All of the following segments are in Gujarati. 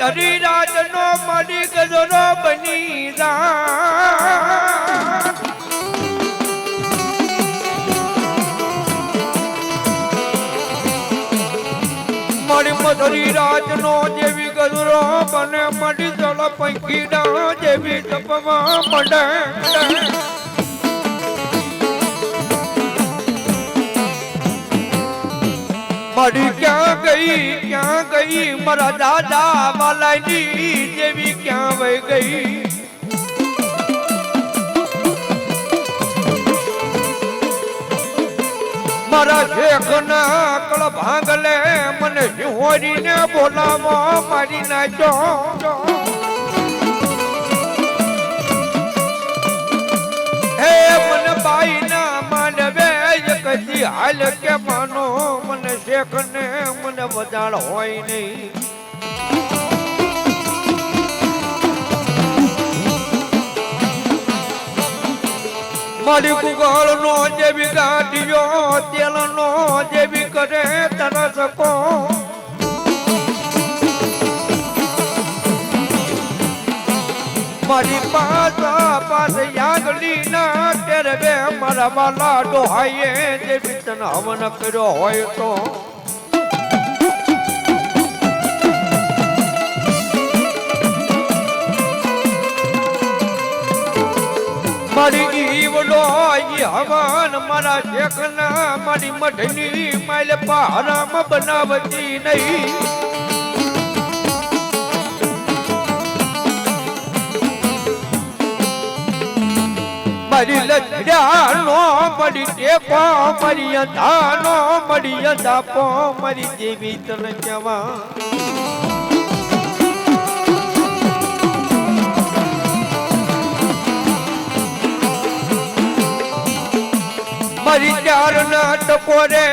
હરિરાજ નો મળી ગજરો બની જા. મળી મધુરી રાજ નો જેવી ગજરો બને, મળી જળ પંખીડા જેવી તપમાં પડે મળી ક્યાં ગઈ ક્યાં ગઈ? મારા દાદા વાલાની જેવી ક્યાં વહી ગઈ? મારા શેખ ના કળ ભાંગલે મને સિંહોરીને બોલાવો, મારી નાખ્યો કદી હાલ કે માનો, મને શેખ ને મને વજાળ હોય નહીં. મારી કુગળ નો જેવી ગાંઠિયો તેલ નો જેવી કરે તરસ કો મારી પાછા પાસે યાગલી ના કેરવે મારા વાલા ડોહાઈએ જે વિતન હવન કર્યો હોય તો. મારી ઈવડો ઈ હવન મારા શેખના મારી મઢની માલ પહારામ બનાવતી નહીં. મારી લજડાનો મળી ટેપો મરી અંધાનો મળી અંધાપો મરી જેવી તન જવા મારી ચાર ના ટકોરે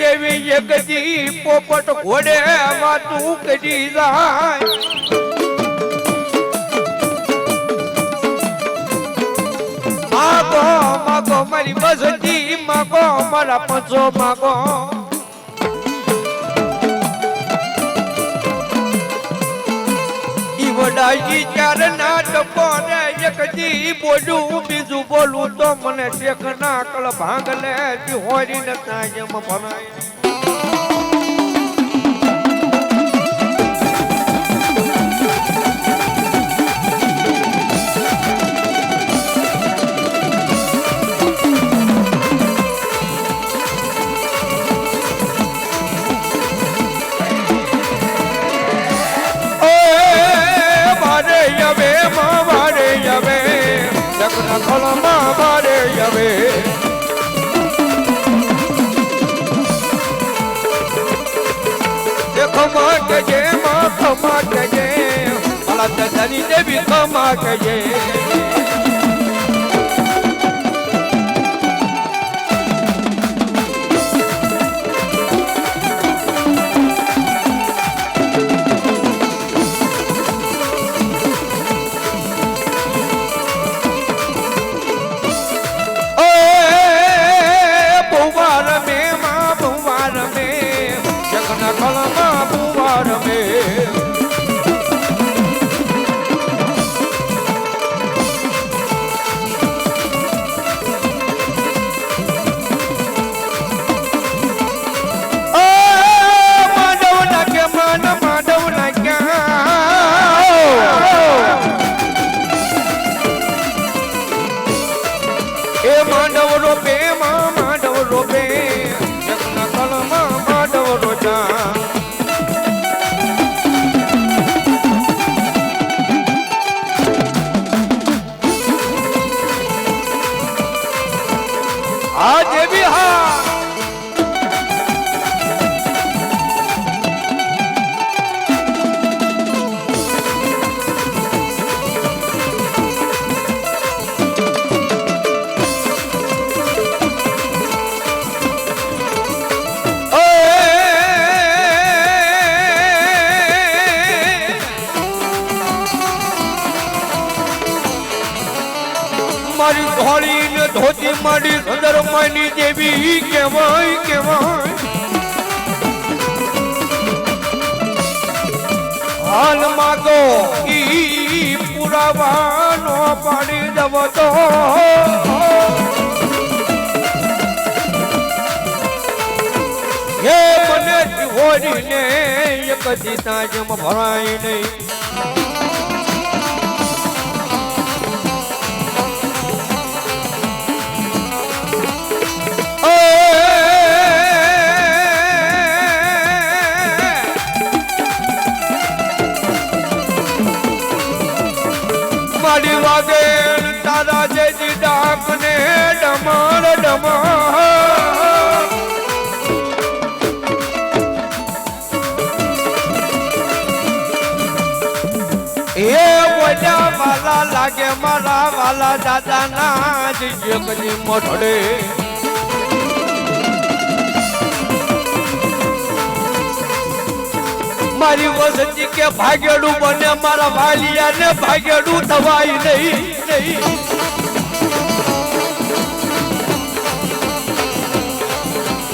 દેવી જગતી પોપટ ઘોડે વાતું કરી જાય. માગો માગો મારી બસજી માગો મારા પંચો માગો. ઈ વડાજી ચાર ના ટકોરે એક દી બોલું, બીજું બોલું તો મને ટેક ના કળ ભાંગલે હોરી નતા જેમ ભણાય. ખોલમાં મારે યવે ખમા કજે માં ખમા કજે ભલા તની દેવી ખમા કજે ઓય આ દેવી હા મારી ને ધોતી માડી, સુંદર માની દેવી કેવાય કેવાય હાલમાં તો ઈ પુરાવાનો પાડી દવ તો. હે મને હોરીને એક દિતા જેમ ભરાય નહીં. ડમર એ બોલ્યા લાગે મારા વાલા દાદા ના કદી મોઢડે. મારી વસતી કે ભાગેડું બને મારા વાલિયા ને ભાગેડું થવાય નહીં નહીં.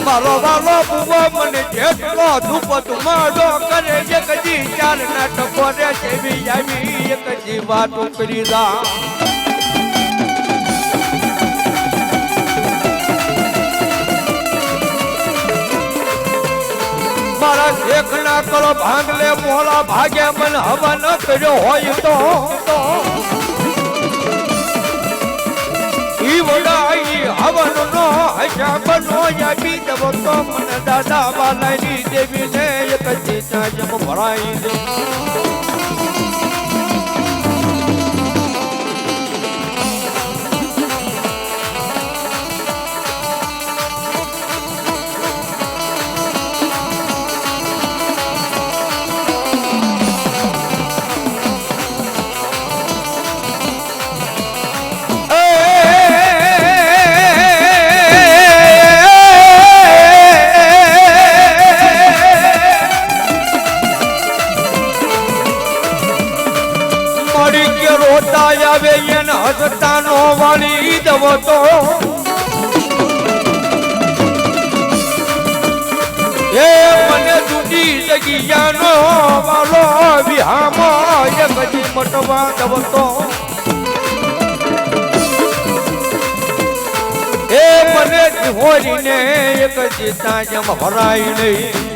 મારો વાલો બુવો મને જેટલો ધૂપ માડો કરે, એક જી ચાર નાટકો રે જેવી આવી, એક જી વાત ઉકરી રા મારા શેખ ના કરો ભાંગલે મોલા ભાગે, મન હવન કર્યો હોય તો. તો ઈ વડાઈ હવન નો હિસાબ નો યાદી દેવો તો મને દાદા બાલાની દેવી ને એક ચીતા જમ ભરાઈ દે દવો તો. એ મને જુદી જગ્યાનો વાલો વિહામો એક જી મટવા દવતો એ મને હોરીને એક જીતા જેમ ભરાય નહીં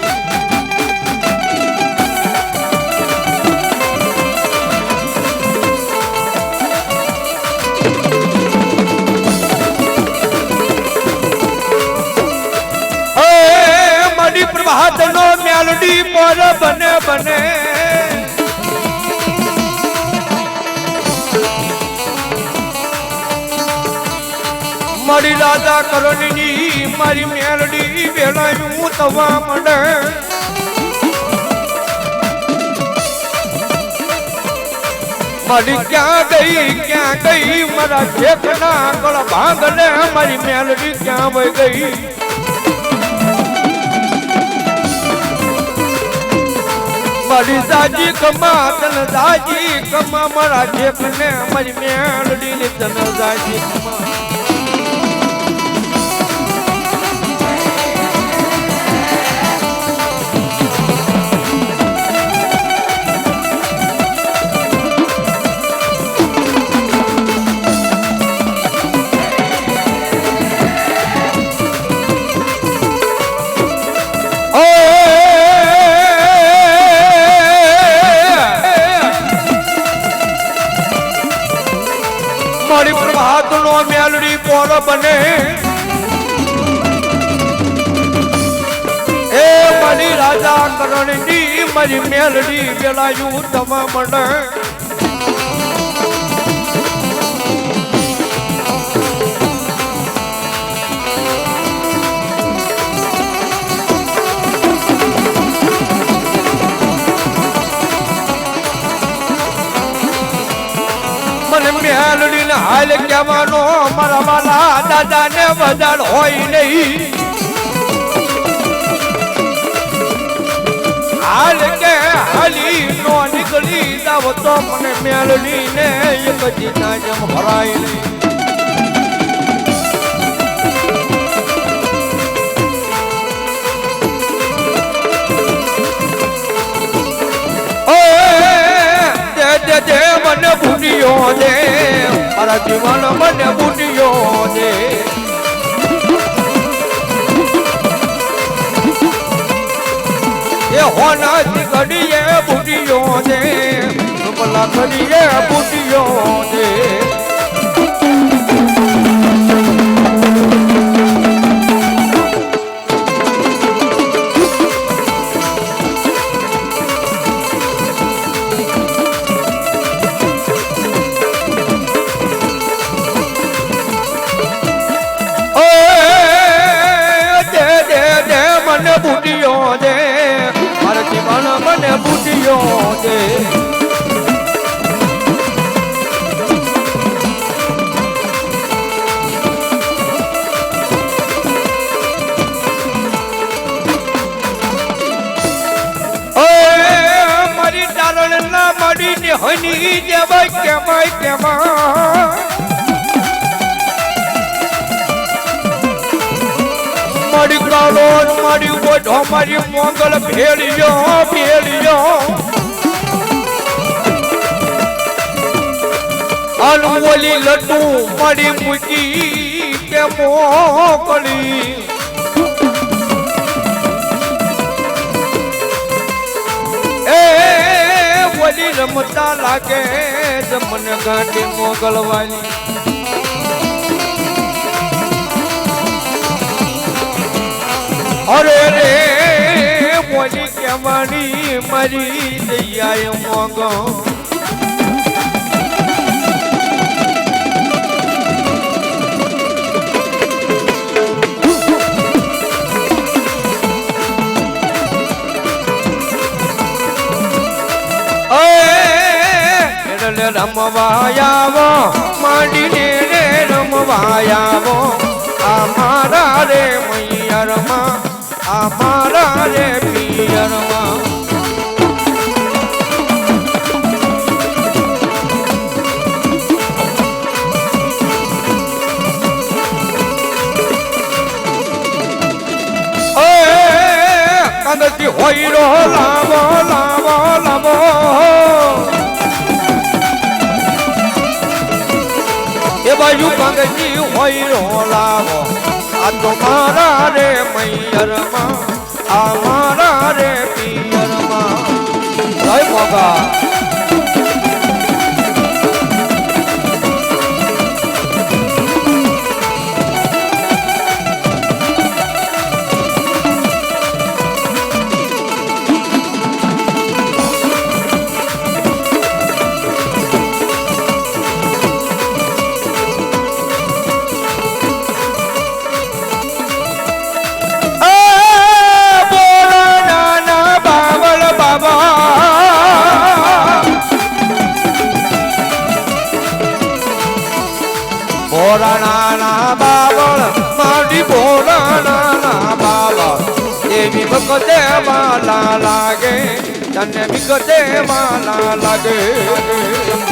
મડી પ્રભાત નો મેલડી પર બને બને. મારી રાજા કરણની મારી મેલડી વેળાયું તવા મને મારી ક્યાં ગઈ ક્યાં ગઈ, મારા શેખના ગળ ભાંગને મારી મેલડી ક્યાં વહી ગઈ? મારી સાજી કમા તન સાજી કમા મારા શેખને મારી મેળડી ની તન સાજી કમા. કરણની મારી મેલડી વેલાયું તમા મને. મને મેલડી ને હાલ કહેવાનો, મારા વાલા દાદા ને બદલ હોય નહીં. હાલ કે હાલી નો નીકળી જાવ તો મને મેળવી ને એક જીના જેમ ભરાય નહીં. દે મને બુટિયો દે. મારા જીવન મને બુટિયો દે. હોનાથી ઘડીએ બુટિયો દે ભલા ઘડીએ બુટિયો દે હની જેવાય કેવાય કેવા મારી કાલો મારી ઓઢો, મારી મોગલ ભેળિયો ભેળિયો અનમોલી લડ્ડુ મારી મૂકી કે મોકલી. એ ઓલી રમતા લાગે જમન મને ગાંઠી મોગલવાની અરે રે મોલી કેવાણી મારી દૈયાએ મોગો. રમવાયાવો માંડીને રે રમવાયાવો. અમારા મારા રે મૈયરમાં અમારા રે પિયરમાં. હોય રો બાજુ પગજી હોય રો લાવો આ તો મારા રે મૈયરમાં, આ મારા રે પિયરમાં. જય મોગા. વખતે માલા લાગે તને વિગતે માલા લાગે.